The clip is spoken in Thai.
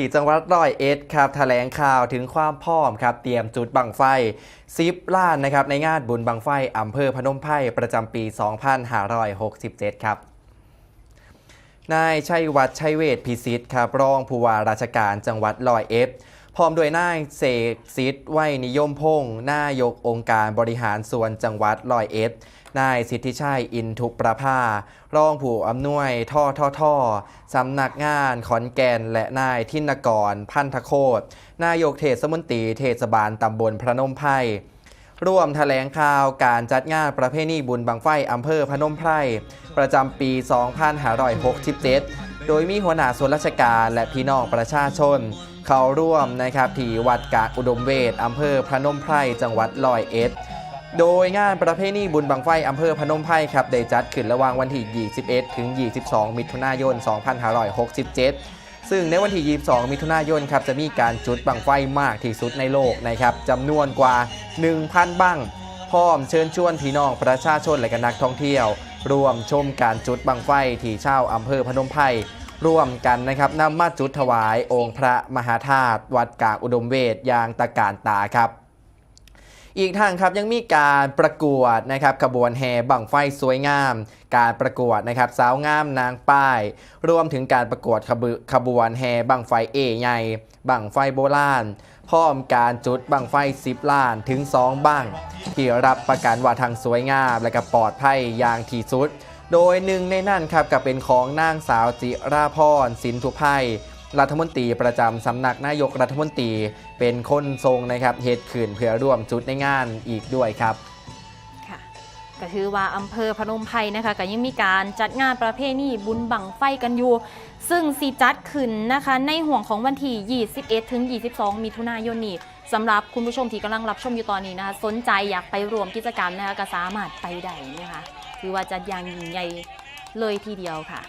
ที่จังหวัดร้อยเอ็ดครับแถลงข่าวถึงความพร้อมครับเตรียมจุดบังไฟซิปล้านนะครับในงานบุญบังไฟอำเภอพนมไพรประจำปี 2567 ครับนายชัยวัฒน์ชัยเวทพิสิทธิ์ครับรองผู้ว่าราชการจังหวัดร้อยเอ็ด พร้อมด้วยนายเสกสิทธิ์ไวยนิยมพงศ์นายกองค์การบริหารส่วนจังหวัดร้อยเอ็ดนายสิทธิชัยอินทุประภารองผู้อำนวยท่อท่อท่อสำนักงานขอนแก่นและนายทินกร พันธโคตนายกเทศมนตรีเทศบาลตำบลพระนมไพรร่วมแถลงข่าวการจัดงานประเพณีบุญบังไฟอำเภอพนมไพรประจำปี 2567 โดยมีหัวหน้าส่วนราชการและพี่น้องประชาชน เข้าร่วมนะครับที่วัดกาอุดมเวทอำเภอพระนมไพรจังหวัดร้อยเอ็ดโดยงานประเพณีบุญบังไฟอำเภอพนมไพรครับได้จัดขึ้นระหว่างวันที่ 21 ถึง 22 มิถุนายน 2567 ซึ่งในวันที่ 22 มิถุนายนครับจะมีการจุดบังไฟมากที่สุดในโลกนะครับจำนวนกว่า 1,000 บังพร้อมเชิญชวนพี่น้องประชาชนและก็นักท่องเที่ยว ร่วมชมการจุดบังไฟที่ชาวอำเภอพนมไพร ร่วมกันนะครับนำมาจุดถวายองค์พระมหาธาตุวัดกลางอุดมเวทยางตะการตาครับ อีกทางครับยังมีการประกวดนะครับขบวนแห่บังไฟสวยงาม การประกวดนะครับสาวงามนางป้าย รวมถึงการประกวดขบขบวนแห่บังไฟเอใหญ่บังไฟโบราณพร้อมการจุดบังไฟสิบล้านถึง 2บังที่รับประกันว่าทางสวยงามและก็ปลอดภัยอย่างที่สุด โดยหนึ่งในนั่นครับกับเป็นของนางสาวจิราพรสินทุไพยรัฐมนตรีประจำสำนักนายกรัฐมนตรี เป็นคนทรงนะครับเหตุขืนเพื่อร่วมจุดในงานอีกด้วยครับค่ะก็ถือว่าอำเภอพนมไพรนะคะก็ยังมีการจัดงานประเพณีบุญบังไฟกันอยู่ ซึ่งสีจัดขึ้นนะคะในห่วงของวันที่ 21 ถึง 22 มิถุนายนนี้สำหรับคุณผู้ชมที่กำลังรับชมอยู่ตอนนี้นะคะสนใจอยากไปรวมกิจกรรมนะคะก็สามารถไปได้นะคะ ถือว่าจัดอย่างยิ่งใหญ่เลยทีเดียวค่ะ